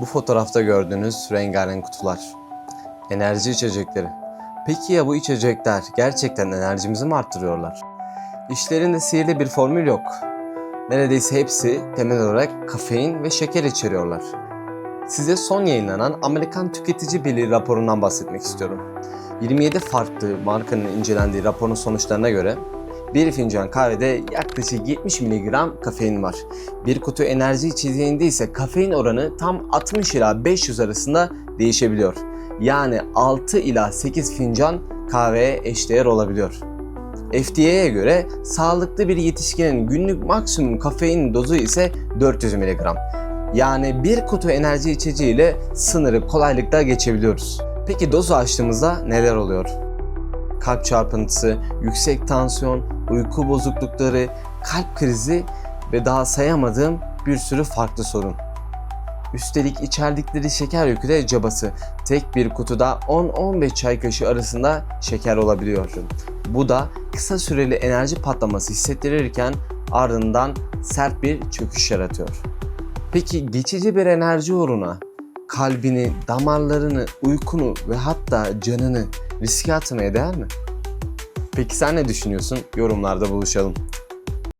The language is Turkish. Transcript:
Bu fotoğrafta gördüğünüz rengarenk kutular. Enerji içecekleri. Peki ya bu içecekler gerçekten enerjimizi mi arttırıyorlar? İşlerinde sihirli bir formül yok. Neredeyse hepsi temel olarak kafein ve şeker içeriyorlar. Size son yayınlanan Amerikan Tüketici Birliği raporundan bahsetmek istiyorum. 27 farklı markanın incelendiği raporun sonuçlarına göre bir fincan kahvede yaklaşık 70 mg kafein var. Bir kutu enerji içeceğinde ise kafein oranı tam 60 ila 500 arasında değişebiliyor. Yani 6 ila 8 fincan kahveye eşdeğer olabiliyor. FDA'ya göre sağlıklı bir yetişkinin günlük maksimum kafein dozu ise 400 mg. Yani bir kutu enerji içeceğiyle sınırı kolaylıkla geçebiliyoruz. Peki dozu aştığımızda neler oluyor? Kalp çarpıntısı, yüksek tansiyon, uyku bozuklukları, kalp krizi ve daha sayamadığım bir sürü farklı sorun. Üstelik içerdikleri şeker yükü de cabası. Tek bir kutuda 10-15 çay kaşığı arasında şeker olabiliyor. Bu da kısa süreli enerji patlaması hissettirirken ardından sert bir çöküş yaratıyor. Peki geçici bir enerji uğruna kalbini, damarlarını, uykunu ve hatta canını riske atmaya değer mi? Peki sen ne düşünüyorsun? Yorumlarda buluşalım.